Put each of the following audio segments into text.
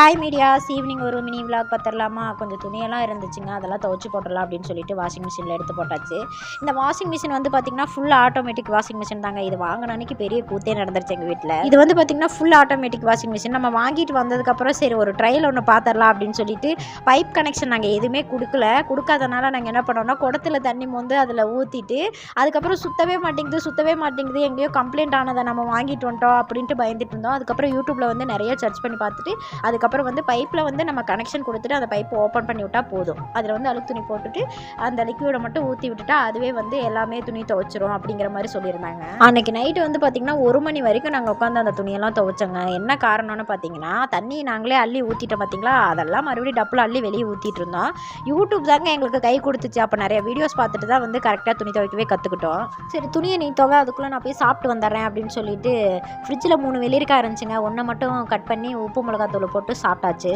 Hi medias evening ஒரு mini vlog பார்த்துடலாமா கொஞ்சம் துணியெல்லாம் இருந்துச்சுங்க. அதெல்லாம் துவச்சி போட்டுடலாம் அப்படின்னு சொல்லிட்டு வாஷிங் மிஷினில் எடுத்து போட்டாச்சு. இந்த வாஷிங் மிஷின் வந்து பார்த்திங்கன்னா ஃபுல் ஆட்டோமேட்டிக் வாஷிங் மிஷின் தாங்க. இது வாங்கின அன்னைக்கு பெரிய கூத்தே நடந்துருச்சு எங்கள் வீட்டில் இது வந்து பார்த்திங்கன்னா ஃபுல் ஆட்டோமேட்டிக் வாஷிங் மிஷின் நம்ம வாங்கிட்டு வந்ததுக்கப்புறம் சரி ஒரு ட்ரையல் ஒன்று பார்த்துடலாம் அப்படின்னு சொல்லிட்டு பைப் கனெக்ஷன் நாங்கள் எதுவுமே கொடுக்கல. கொடுக்காதனால நாங்கள் என்ன பண்ணோம்னா குடத்துல தண்ணி மோந்து அதில் ஊற்றிட்டு அதுக்கப்புறம் சுத்தவே மாட்டேங்குது சுத்தவே மாட்டேங்குது. எங்கேயோ கம்ப்ளைண்ட் ஆனதை நம்ம வாங்கிட்டு வந்துட்டோம் அப்படின்ட்டு பயந்துட்டு இருந்தோம். அதுக்கப்புறம் யூடியூப்பில் வந்து நிறைய சர்ச் பண்ணி பார்த்துட்டு அதுக்கப்புறம் வந்து பைப்பில் வந்து நம்ம கனெக்ஷன் கொடுத்துட்டு அந்த பைப்பை ஓப்பன் பண்ணி விட்டால் போதும். அதில் வந்து அழுக்கு துணி போட்டுட்டு அந்த லிக்விடை மட்டும் ஊற்றி விட்டுட்டா அதுவே வந்து எல்லாமே துணி துவைச்சிரும் அப்படிங்கிற மாதிரி சொல்லியிருந்தாங்க. அன்னைக்கு நைட்டு வந்து பார்த்திங்கன்னா ஒரு மணி வரைக்கும் நாங்கள் உட்காந்து அந்த துணியெல்லாம் துவைச்சோங்க. என்ன காரணம்னு பார்த்தீங்கன்னா தண்ணி நாங்களே அள்ளி ஊற்றிட்டோம் பார்த்தீங்களா அதெல்லாம் மறுபடியும் டப்பில் அள்ளி வெளியே ஊற்றிட்டு இருந்தோம். யூடியூப் தாங்க எங்களுக்கு கை கொடுத்துச்சு. அப்போ நிறைய வீடியோஸ் பார்த்துட்டு தான் வந்து கரெக்டாக துணி துவைக்கவே கற்றுக்கிட்டோம் சரி துணியை நீ துவை அதுக்குள்ளே நான் போய் சாப்பிட்டு வந்துடுறேன் அப்படின்னு சொல்லிட்டு ஃப்ரிட்ஜில் மூணு வெள்ளரிக்காய் இருந்துச்சுங்க. ஒன்றை மட்டும் கட் பண்ணி உப்பு மிளகாத்தூள் போட்டு சாப்பிட்டாச்சு.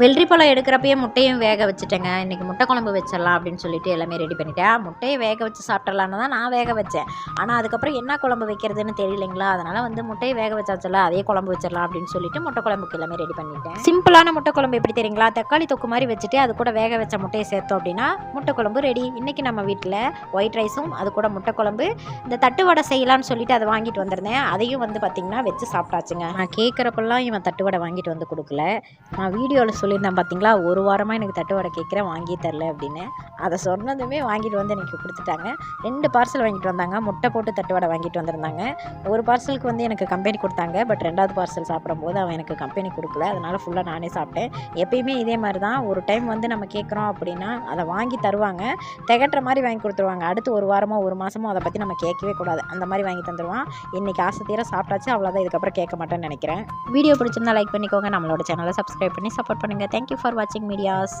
வெள்ளரி பழம் எடுக்கிறப்பயே முட்டையும் வேக வச்சுட்டேங்க. இன்றைக்கி முட்டை குழம்பு வச்சிடலாம் அப்படின்னு சொல்லிட்டு எல்லாமே ரெடி பண்ணிட்டேன். முட்டையை வேக வச்சு சாப்பிட்றலான்னு தான் நான் வேக வச்சேன். ஆனால் அதுக்கப்புறம் என்ன குழம்பு வைக்கிறதுன்னு தெரியலைங்களா? அதனால் வந்து முட்டையை வேக வச்சாச்சல அதே குழம்பு வச்சிடலாம் அப்படின்னு சொல்லிட்டு முட்டை குழம்புக்கு எல்லாமே ரெடி பண்ணிட்டேன். சிம்பிளான முட்டை குழம்பு எப்படி தெரியுங்களா? தக்காளி தொக்கு மாதிரி வச்சுட்டு அது கூட வேக வச்ச முட்டையை சேர்த்தோம் அப்படின்னா முட்டை குழம்பு ரெடி இன்றைக்கி நம்ம வீட்டில் ஒயிட் ரைஸும் அது கூட முட்டை குழம்பு இந்த தட்டு வடை செய்யலான்னு சொல்லிட்டு அதை வாங்கிட்டு வந்திருந்தேன். அதையும் வந்து பார்த்திங்கன்னா வச்சு சாப்பிட்டாச்சுங்க. நான் கேட்குறப்பெல்லாம் இவன் தட்டு வடை வாங்கிட்டு வந்து கொடுக்கல. நான் வீடியோவில் சொல்லியிருந்தேன் பார்த்தீங்களா ஒரு வாரமாக எனக்கு தட்டு வடை கேட்குறேன் வாங்கி தரல அப்படின்னு. அதை சொன்னதுமே வாங்கிட்டு வந்து எனக்கு கொடுத்துட்டாங்க. ரெண்டு பார்சல் வாங்கிட்டு வந்தாங்க. முட்டை போட்டு தட்டு வடை வாங்கிட்டு வந்திருந்தாங்க. ஒரு பார்சலுக்கு வந்து எனக்கு கம்பெனி கொடுத்தாங்க. பட் ரெண்டாவது பார்சல் சாப்பிடும்போது அவன் எனக்கு கம்பெனி கொடுக்கல. அதனால் ஃபுல்லாக நானே சாப்பிட்டேன். எப்பயுமே இதே மாதிரி தான். ஒரு டைம் வந்து நம்ம கேட்குறோம் அப்படின்னா அதை வாங்கி தருவாங்க. திகட்டுற மாதிரி வாங்கி கொடுத்துருவாங்க. அடுத்து ஒரு வாரமோ ஒரு மாதமோ அதை பற்றி நம்ம கேட்கவே கூடாது. அந்த மாதிரி வாங்கி தந்துடுவான் இன்றைக்கி ஆசை தீர சாப்பிட்டாச்சு. அவ்வளோதான் இதுக்கப்புறம் கேட்க மாட்டேன்னு நினைக்கிறேன். வீடியோ பிடிச்சிருந்தா லைக் பண்ணிக்கோங்க. நம்மளோட சேனலை சப்ஸ்கிரைப் பண்ணி சப்போர்ட் பண்ணுங்கள் தேங்க்யூ ஃபார் வாட்சிங் மீடியாஸ்